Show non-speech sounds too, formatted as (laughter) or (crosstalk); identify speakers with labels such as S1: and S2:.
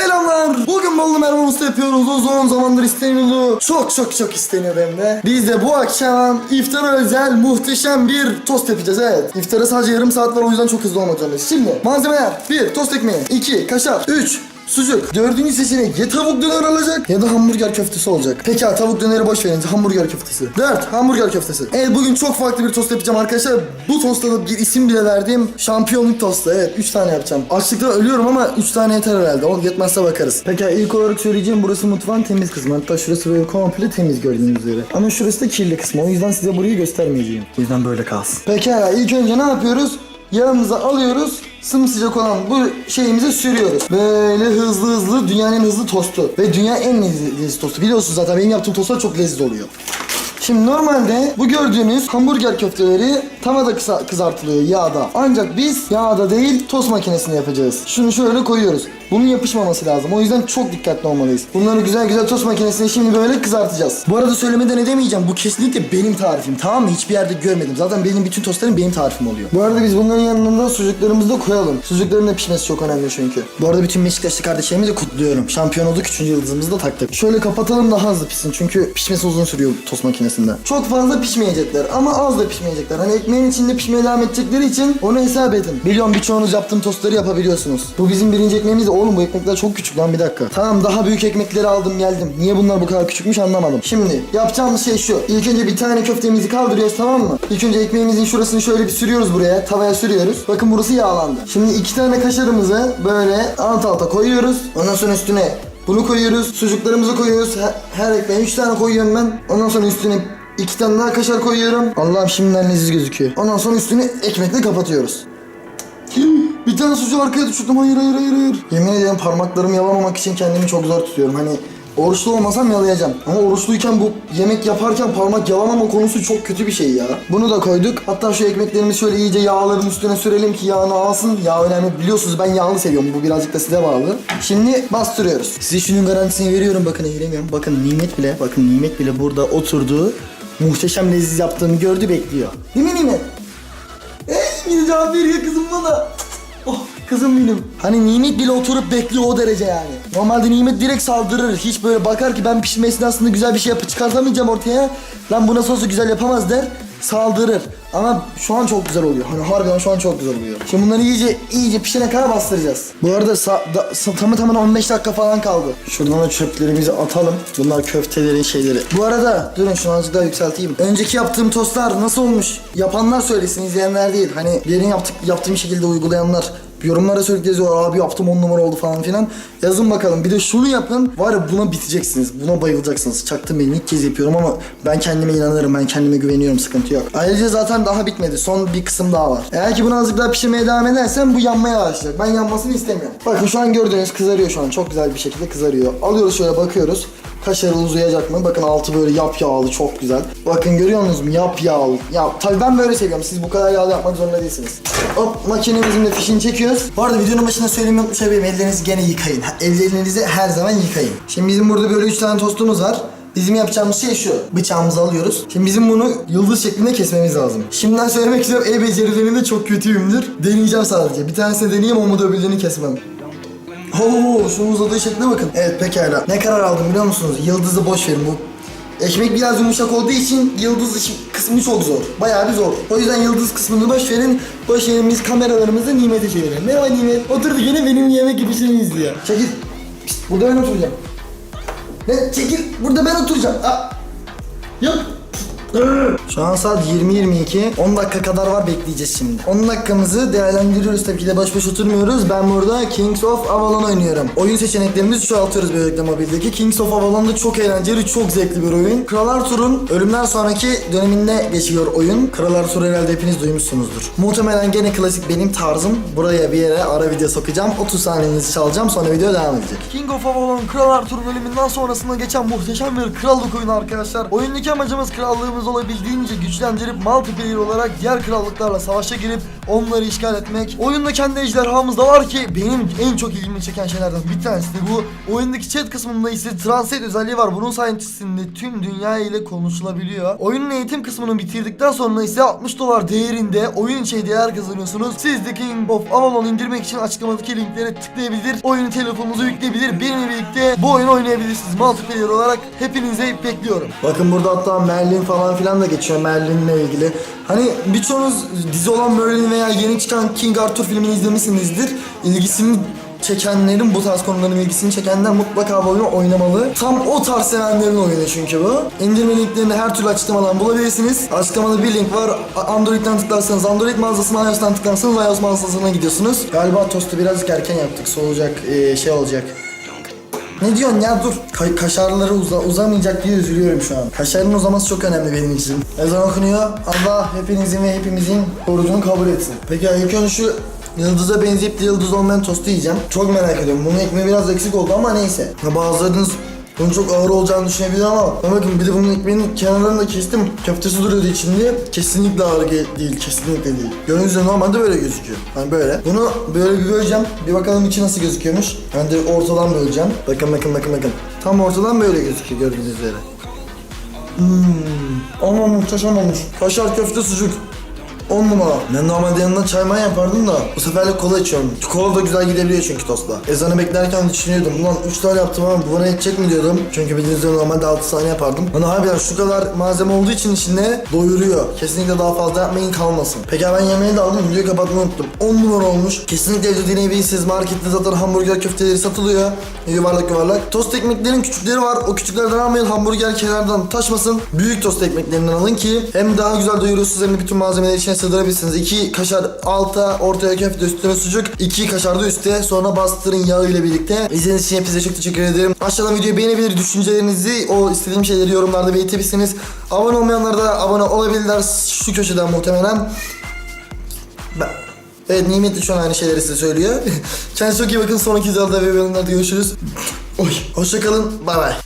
S1: Selamlar. Bugün Mervan Usta yapıyoruz. Uzun zamandır isteniyordu. Çok çok çok isteniyor hem de. Biz de bu akşam iftara özel muhteşem bir tost yapacağız evet. İftara sadece yarım saat var o yüzden çok hızlı olmak zorundayız. Şimdi malzemeler 1. Tost ekmeği 2. Kaşar 3. Sucuk. Dördüncü seçenek ya tavuk döner olacak ya da hamburger köftesi olacak. Peki ha, tavuk döneri boş verin. Hamburger köftesi. Dört. Hamburger köftesi. Evet bugün çok farklı bir tost yapacağım arkadaşlar. Bu tosta da bir isim bile verdiğim şampiyonluk tostu. Evet 3 tane yapacağım. Açlıktan ölüyorum ama 3 tane yeter herhalde. O yetmezse bakarız. Peki ha, ilk olarak söyleyeceğim burası mutfağın temiz kısmı. Hatta şurası böyle komple temiz gördüğünüz üzere. Ama şurası da kirli kısmı. O yüzden size burayı göstermeyeceğim. O yüzden böyle kalsın. Peki ha, ilk önce ne yapıyoruz? Yağımızı alıyoruz. Sımsıcak olan bu şeyimizi sürüyoruz. Böyle hızlı hızlı dünyanın en hızlı tostu. Ve dünya en lezzetli tostu. Biliyorsunuz zaten benim yaptığım tostlar çok lezzetli oluyor. Şimdi normalde bu gördüğünüz hamburger köfteleri tavada kısa- kızartılıyor yağda. Ancak biz yağda değil tost makinesinde yapacağız. Şunu şöyle koyuyoruz. Bunun yapışmaması lazım. O yüzden çok dikkatli olmalıyız. Bunları güzel güzel tost makinesinde şimdi böyle kızartacağız. Bu arada söylemeden edemeyeceğim. Bu kesinlikle benim tarifim tamam mı? Hiçbir yerde görmedim. Zaten benim bütün tostlarım benim tarifim oluyor. Bu arada biz bunların yanında sucuklarımızı da koyalım. Sucukların da pişmesi çok önemli çünkü. Bu arada bütün Beşiktaşlı kardeşlerimizi de kutluyorum. Şampiyon olduk. Üçüncü yıldızımızı da taktık. Şöyle kapatalım daha hızlı pişsin. Çünkü pişmesi uzun sürüyor tost makinesinde. Çok fazla pişmeyecekler ama az da pişmeyecekler. Hani ekmeğin içinde pişmeye devam edecekleri için onu hesap edin. Biliyorum birçoğunuz yaptığım tostları yapabiliyorsunuz. Bu bizim birinci ekmeğimiz. Oğlum bu ekmekler çok küçük lan bir dakika. Tamam daha büyük ekmekleri aldım geldim. Niye bunlar bu kadar küçükmüş anlamadım. Şimdi yapacağımız şey şu. İlk önce bir tane köftemizi kaldırıyoruz tamam mı? İlk önce ekmeğimizin şurasını şöyle bir sürüyoruz buraya. Tavaya sürüyoruz. Bakın burası yağlandı. Şimdi iki tane kaşarımızı böyle alt alta koyuyoruz. Ondan sonra üstüne bunu koyuyoruz. Sucuklarımızı koyuyoruz. Her, her ekmeğe 3 tane koyuyorum ben. Ondan sonra üstüne iki tane daha kaşar koyuyorum. Allah'ım şimdiden leziz gözüküyor. Ondan sonra üstünü ekmekle kapatıyoruz. Bir tane sucuğu arkaya düşürdüm. Hayır hayır hayır hayır. Yemin ederim parmaklarımı yalamamak için kendimi çok zor tutuyorum. Hani oruçlu olmasam yalayacağım. Ama oruçluyken bu yemek yaparken parmak yalamama konusu çok kötü bir şey ya. Bunu da koyduk. Hatta şu ekmeklerimizi şöyle iyice yağların üstüne sürelim ki yağını alsın. Yağ önemli. Biliyorsunuz ben yağlı seviyorum. Bu birazcık da size bağlı. Şimdi bastırıyoruz. Size şunun garantisini veriyorum. Bakın eğilemiyorum. Bakın nimet bile. Bakın nimet bile burada oturdu. Muhteşem leziz yaptığımı gördü bekliyor. Değil mi nimet? Ey bir cevap veriyor kızım bana. Oh kızım benim. Hani Nimet bile oturup bekliyor o derece yani. Normalde Nimet direkt saldırır. Hiç böyle bakar ki ben pişirme esnasında güzel bir şey yapıp çıkartamayacağım ortaya. Lan bu nasıl olsa güzel yapamaz der. Saldırır. Ama şu an çok güzel oluyor. Hani harbiden şu an çok güzel oluyor. Şimdi bunları iyice iyice pişene kadar bastıracağız. Bu arada sa- da- sa- tamı tamına 15 dakika falan kaldı. Şuradan da çöplerimizi atalım. Bunlar köftelerin şeyleri. Bu arada durun şunu azıcık daha yükselteyim. Önceki yaptığım tostlar nasıl olmuş? Yapanlar söylesin izleyenler değil. Hani benim yaptık, yaptığım şekilde uygulayanlar Yorumlara sürekli yazıyor abi yaptım on numara oldu falan filan. Yazın bakalım bir de şunu yapın. Var ya buna biteceksiniz. Buna bayılacaksınız. Çaktım benim ilk kez yapıyorum ama ben kendime inanırım. Ben kendime güveniyorum. Sıkıntı yok. Ayrıca zaten daha bitmedi. Son bir kısım daha var. Eğer ki bunu azıcık daha pişirmeye devam edersen bu yanmaya başlayacak. Ben yanmasını istemiyorum. Bakın şu an gördüğünüz kızarıyor şu an. Çok güzel bir şekilde kızarıyor. Alıyoruz şöyle bakıyoruz. Kaşarı uzayacak mı? Bakın altı böyle yap yağlı çok güzel. Bakın görüyor musunuz? Yap yağlı. Ya tabii ben böyle seviyorum. Siz bu kadar yağlı yapmak zorunda değilsiniz. Hop makinemizin de fişini çekiyoruz. Bu arada videonun başında söylemeyi unutmuş ellerinizi gene yıkayın. Ellerinizi her zaman yıkayın. Şimdi bizim burada böyle 3 tane tostumuz var. Bizim yapacağımız şey şu. Bıçağımızı alıyoruz. Şimdi bizim bunu yıldız şeklinde kesmemiz lazım. Şimdiden söylemek istiyorum el becerilerinde çok kötüyümdür. Deneyeceğim sadece. Bir tanesini deneyeyim ama da öbürlerini kesmem. Oo, şunun uzadığı şekline bakın. Evet pekala. Ne karar aldım biliyor musunuz? Yıldızı boş verin bu. Ekmek biraz yumuşak olduğu için yıldız kısmı çok zor. Bayağı bir zor. O yüzden yıldız kısmını boş verin. Boş verin biz kameralarımızı Nimet'e çevirelim. Merhaba Nimet. Oturdu yine benim yemek yapışımı izliyor. Çekil. Pişt, burada ben oturacağım. Ne? Çekil. Burada ben oturacağım. Aa. Yok. (gasps) Şu an saat 20.22. 10 dakika kadar var bekleyeceğiz şimdi. 10 dakikamızı değerlendiriyoruz tabii ki de boş boş oturmuyoruz. Ben burada Kings of Avalon oynuyorum. Oyun seçeneklerimizi çoğaltıyoruz böylelikle mobildeki. Kings of Avalon da çok eğlenceli, çok zevkli bir oyun. Kral Arthur'un ölümden sonraki döneminde geçiyor oyun. Kral Arthur herhalde hepiniz duymuşsunuzdur. Muhtemelen gene klasik benim tarzım. Buraya bir yere ara video sokacağım. 30 saniyenizi çalacağım sonra video devam edecek. King of Avalon Kral Arthur bölümünden sonrasında geçen muhteşem bir krallık oyunu arkadaşlar. Oyundaki amacımız krallığımızı krallarınızı olabildiğince güçlendirip multiplayer olarak diğer krallıklarla savaşa girip onları işgal etmek. Oyunda kendi ejderhamız da var ki benim en çok ilgimi çeken şeylerden bir tanesi de bu. Oyundaki chat kısmında ise translate özelliği var. Bunun sayesinde tüm dünya ile konuşulabiliyor. Oyunun eğitim kısmını bitirdikten sonra ise 60 dolar değerinde oyun içi hediyeler kazanıyorsunuz. Siz de King of Avalon indirmek için açıklamadaki linklere tıklayabilir. Oyunu telefonunuza yükleyebilir. Benimle birlikte bu oyunu oynayabilirsiniz. Multiplayer olarak hepinize bekliyorum. Bakın burada hatta Merlin falan filan da geçiyor Merlin'le ilgili. Hani birçoğunuz dizi olan Merlin veya yeni çıkan King Arthur filmini izlemişsinizdir. İlgisini çekenlerin bu tarz konuların ilgisini çekenler mutlaka bu oyunu oynamalı. Tam o tarz sevenlerin oyunu çünkü bu. İndirme linklerini her türlü açıklamadan bulabilirsiniz. Açıklamada bir link var. Android'den tıklarsanız Android mağazasına, iOS'tan tıklarsanız iOS mağazasına gidiyorsunuz. Galiba tostu birazcık erken yaptık. Soğuyacak, şey olacak. Ne diyorsun ya dur. Ka- kaşarları uza- uzamayacak diye üzülüyorum şu an. Kaşarın uzaması çok önemli benim için. Ezan okunuyor. Allah hepinizin ve hepimizin orucunu kabul etsin. Peki ilk önce şu yıldıza benzeyip de yıldız olmayan tostu yiyeceğim. Çok merak ediyorum. Bunun ekmeği biraz eksik oldu ama neyse. Bazılarınız bunun çok ağır olacağını düşünebilir ama ama bakın bir de bunun ekmeğinin kenarlarını da kestim. Köftesi duruyordu içinde. Kesinlikle ağır değil. Kesinlikle değil. Gördüğünüz üzere normalde böyle gözüküyor. Hani böyle. Bunu böyle bir böleceğim. Bir bakalım içi nasıl gözüküyormuş. Ben de ortadan böleceğim. Bakın bakın bakın bakın. Tam ortadan böyle gözüküyor gördüğünüz üzere. Hmm. Ama muhteşem olmuş. Kaşar köfte sucuk. 10 numara. Ben normalde yanında çay may yapardım da bu seferlik kola içiyorum. Kola da güzel gidebiliyor çünkü tostla. Ezanı beklerken düşünüyordum. Ulan 3 tane yaptım ama bu bana yetecek mi diyordum. Çünkü bildiğiniz üzere normalde 6 tane yapardım. Bana harbiden şu kadar malzeme olduğu için içinde doyuruyor. Kesinlikle daha fazla yapmayın kalmasın. Peki ben yemeği de aldım. Videoyu kapatmayı unuttum. 10 numara olmuş. Kesinlikle evde deneyebilirsiniz. Markette zaten hamburger köfteleri satılıyor. Yuvarlak yuvarlak. Tost ekmeklerin küçükleri var. O küçüklerden almayın. Hamburger kenardan taşmasın. Büyük tost ekmeklerinden alın ki hem daha güzel doyuruyorsunuz hem de bütün malzemeleri içine sığdırabilirsiniz. 2 kaşar alta, ortaya köfte, üstüne sucuk. 2 kaşar da üstte. Sonra bastırın yağı ile birlikte. İzlediğiniz için hepinize çok teşekkür ederim. Aşağıdan videoyu beğenebilir, düşüncelerinizi, o istediğim şeyleri yorumlarda belirtebilirsiniz. Abone olmayanlar da abone olabilirler şu köşeden muhtemelen. Evet Nimet de şu an aynı şeyleri size söylüyor. (laughs) Kendinize çok iyi bakın. Sonraki videolarda ve bölümlerde görüşürüz. Oy. Hoşçakalın. Bay bay.